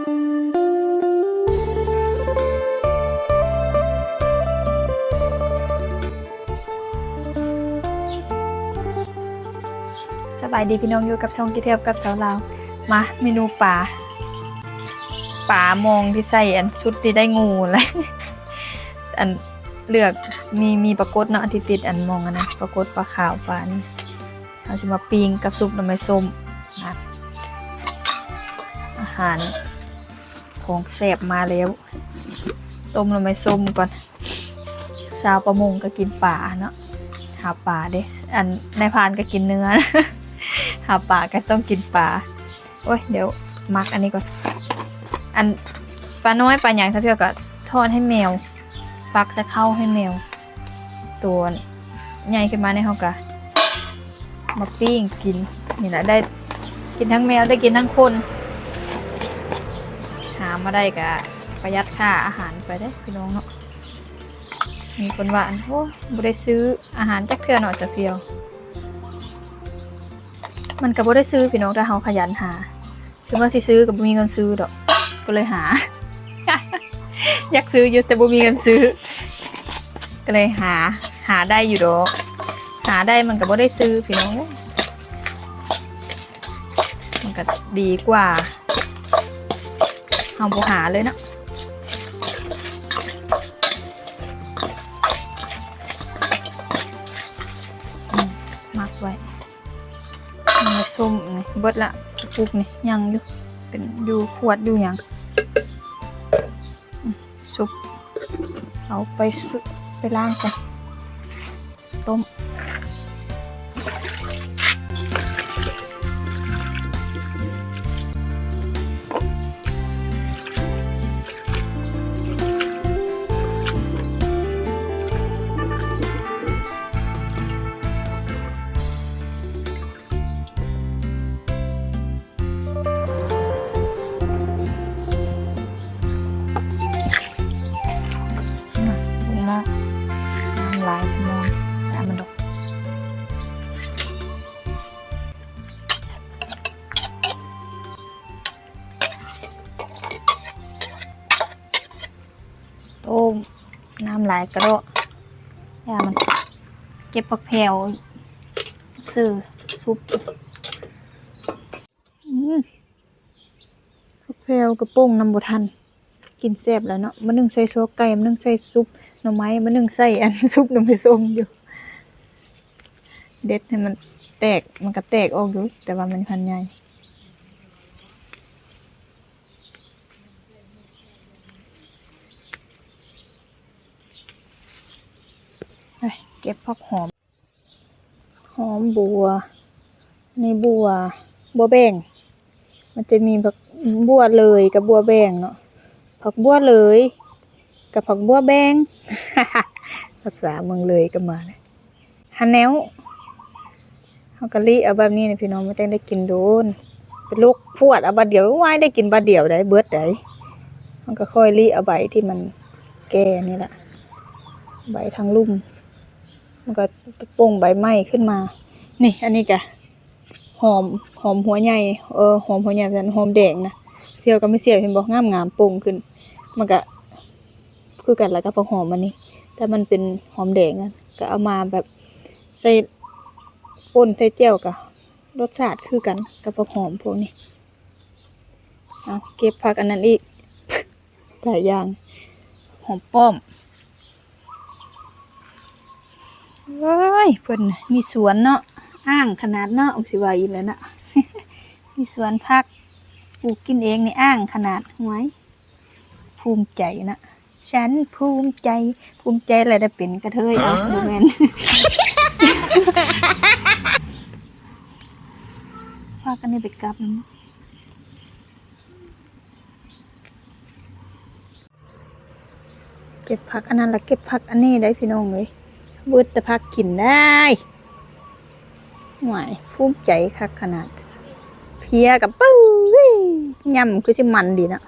สบายดีพี่น้องอยู่กับช่องกิเทียบกับสาวลาวมาเมนูป่าป่ามองที่ใส่อันชุดที่ได้งูเลยอันเลือกมีมีปรากฏเนาะที่ติดอันมองอันนะปรากฏปลาขาวปลานี่เราจะมาปิ้งกับซุปหน่อไม้ส้มนะอาหาร ของแซ่บมาแล้ว ต้มหน่อไม้ส้มก่อน สาวประมงก็กินป่าเนาะหาป่าเด้อันนายพานก็กินเนื้อ หาป่าก็ต้องกินป่าโอ้ยเดี๋ยวมักอันนี้ก่อน อันปลาน้อยปลาหยางถ้าเพียวก็ทอดให้แมว ฟักจะเข้าให้แมว ตัวใหญ่ขึ้นมาในห้องกะมาปิ้งกินนี่แหละได้กินทั้งแมวได้กินทั้งคน มาได้กะประหยัดค่าอาหารไปได้พี่น้องเนาะมีคนว่านโอ้บ่ได้ซื้ออาหารจักเทื่อหน่อยจะเพียว มันก็บ่ได้ซื้อพี่น้องถ้าเฮาขยันหาถึงว่าสิซื้อก็บ่มีเงินซื้อดอก ก็เลยหา อยากซื้ออยู่แต่บ่มีเงินซื้อ ก็เลยหา หาได้อยู่ดอก หาได้มันก็บ่ได้ซื้อพี่น้องมันก็ดีกว่า เฮาบ่หาเลยเนาะมักไว้นี่ส้มนี่เบิดละกระปุกนี่ยังอยู่ เป็นอยู่ขวดอยู่ยังซุปเอาไปซุปไปล้างกันต้ม ต้มน้ำลายกระโดดยามันเก็บผักแพรวซื้อซุปผักแพรวกระโป้งน้ำบทัน กินแซ่บแล้วเนาะมันนึ่งใส่ซัวไก่มันนึ่งใส่ซุปหน่อไม้มันนึ่งใส่อันซุปหน่อไม้ส้มอยู่ เด็ดให้มันแตกมันก็แตกออกอยู่แต่ว่ามันพันใหญ่ไปเก็บผักหอม หอ มบัว ในบัว บัวแบงมันจะมีผักบัวเลยกับบัวแบงเนาะ ผักบัวเลย กับผักบัวแบงภาษาเมืองเลยก็มาเลยฮันแนวเฮากะลิเอาแบบนี้นี่พี่น้องไม่ต้องได้กินโดน เป็นลูกพวดเอาบาดเดียววายได้กินบาดเดียวได้เบิดได้มันก็ค่อยลิเอาใบที่มันแก่นี่แหละ ใบทางลุ่ม มันก็โป่งใบไม้ขึ้นมา นี่ อันนี้กะหอมหอมหัวใหญ่เออหอมหัวใหญ่เป็นหอมแดงนะเพียวก็ไม่เสียเห็นบอกงามงามๆโป่งขึ้น มันก็คือกันแล้วก็ผักหอมมันนี่แต่มันเป็นหอมแดงอะก็เอามาแบบใส่ป่นใส่เจียวกับรสชาติคือกันกับผักหอมพวกนี้เอาเก็บผักอันนั้นอีกหลายอย่างหอมป้อมว้ายเพิ่นมีสวนเนาะ อ้างขนาดเนาะอุสิวาอีกแล้วเนาะมีสวนผักปลูกกินเองในอ้างขนาดไว้ภูมิใจนะฉันภูมิใจ ภูมิใจอะไรได้เป็นกระเทยเอาดูแมนพากันนี่ไปกลับนะเก็บผักอันนั้นละเก็บผักอันนี้ได้พี่น้องเลยเบิดแต่ผักกินได้ หวายภูมิใจคักขนาด เพียกับปุ้ยยำคือสิมันดีนะ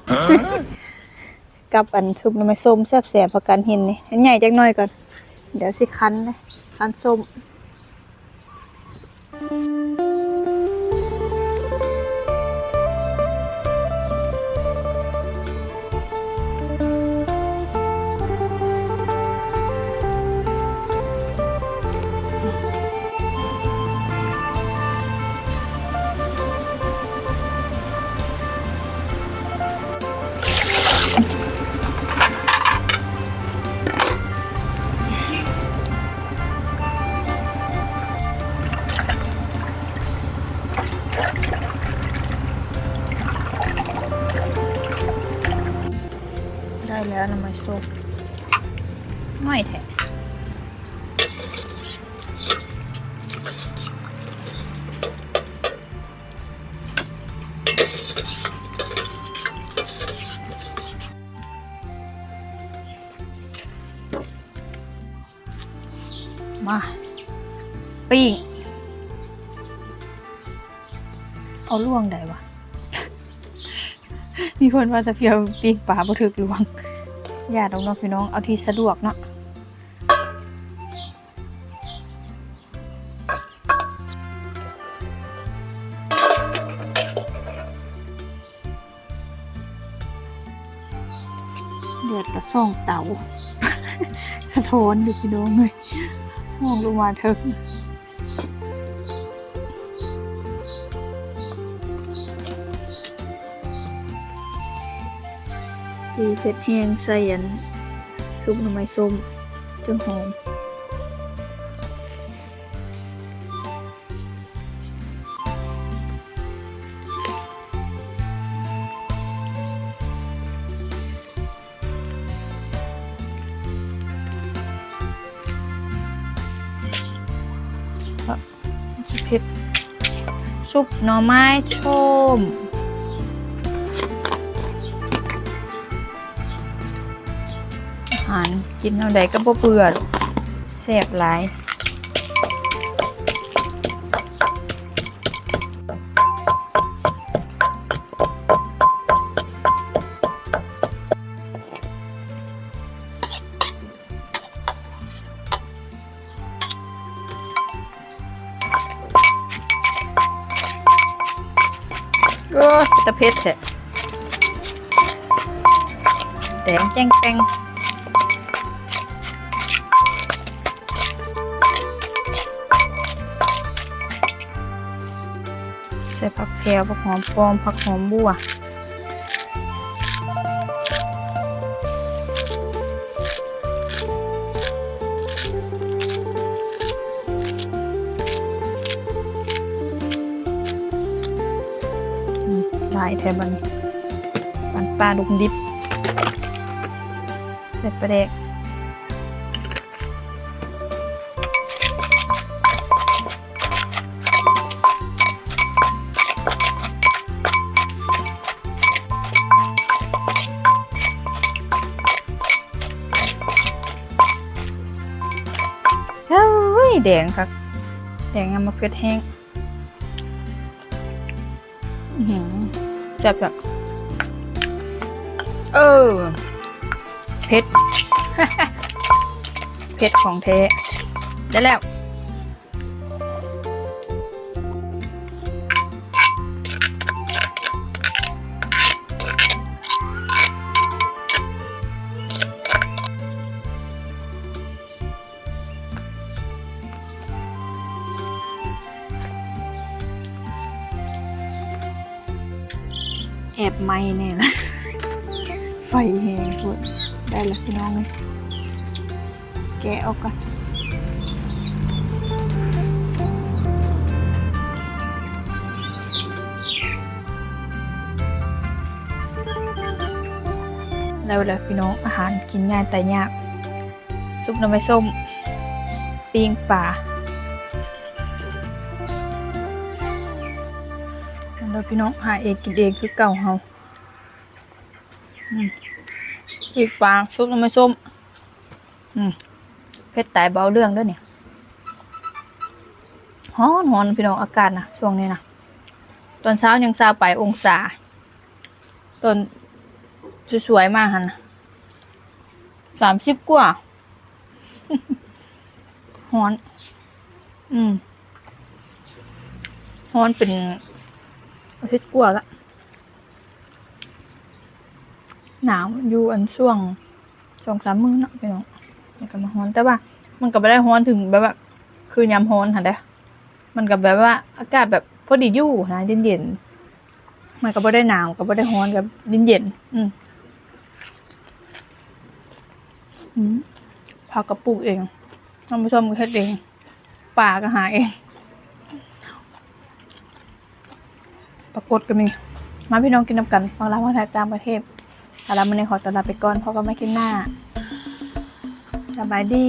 กับอันซุปน้ำมันส้มแซ่บๆพอกันเห็นนี่อันใหญ่จักหน่อยก่อน เดี๋ยวสิคั้นเลยคั้นส้ม ซุปน้อยแท้มาปิ้งเอาล่วงได้วะมีคนว่าจะเพียวปีกป่าบ่ถึกล่วง อย่าดอกเนาะพี่น้องเอาที่สะดวกเนาะเดือดกระซ่องเตาสะท้อนดูพี่น้องเลยมองลงมาเถอะ สีเผ็ดแห้งใส่อันซุปหน่อไม้ส้มจังหอมเผ็ดซุปหน่อไม้ส้มารกินเท่าใดก็บ่เบื่อแซ่บหลายโอ้ตะเพ็ดแท้แดงแจ้งแจ้ง แพรวผักหอมปลอมผักหอมบัวลายแทบันปันปลาดุกดิบใส่ปลาแดก แดงครับแดงงามมะเขือแห้งจับแบบเออเผ็ดเผ็ดของเทได้แล้ว แอบไม้แน่ละไฟแหงทุกได้แล้วพี่น้องเลยแกะออกก่อนแล้วแล้วพี่น้องอาหารกินง่ายแต่ยาก ซุปน้ำไม่ส้ม ปิ้งปลา แล้วพี่น้องหาเองกินเองคือเก่าเฮาอืมปิ้งซุปน้ำไม่ส้มอืมเพชรตายเบาเรื่องเด้วยเนี่ยฮ้อนฮอนพี่น้องอากาศนะช่วงนี้นะตอนเช้ายังซาไปองศาตอนสวยๆมากหันสามสิบกว่าฮ้อน อืมฮ้อนเป็น อาทิตย์กว่าละ หนาวอยู่อันช่วงสองสามมื้อเนาะพี่น้องแล้วก็มาฮ้อน แต่ว่า มันก็ไม่ได้ฮ้อนถึงแบบว่าคือยามฮ้อนค่ะเด้มันก็แบบว่า อากาศแบบพอดีอยู่นะเย็นๆมันก็ไม่ได้หนาวก็ไม่ได้ฮ้อนกับเย็นๆอืมอืมผักกระปุกเองท่านผู้ชมก็เฮ็ดเองป่าก็หาเอง ปรากฏกันมี มาพี่น้องกินน้ำกันฟังร้านวัฒนธรรมตางประเทศอารามันในขอตัวลาไปก่อนพอก็ไม่คิปหน้า สบายดี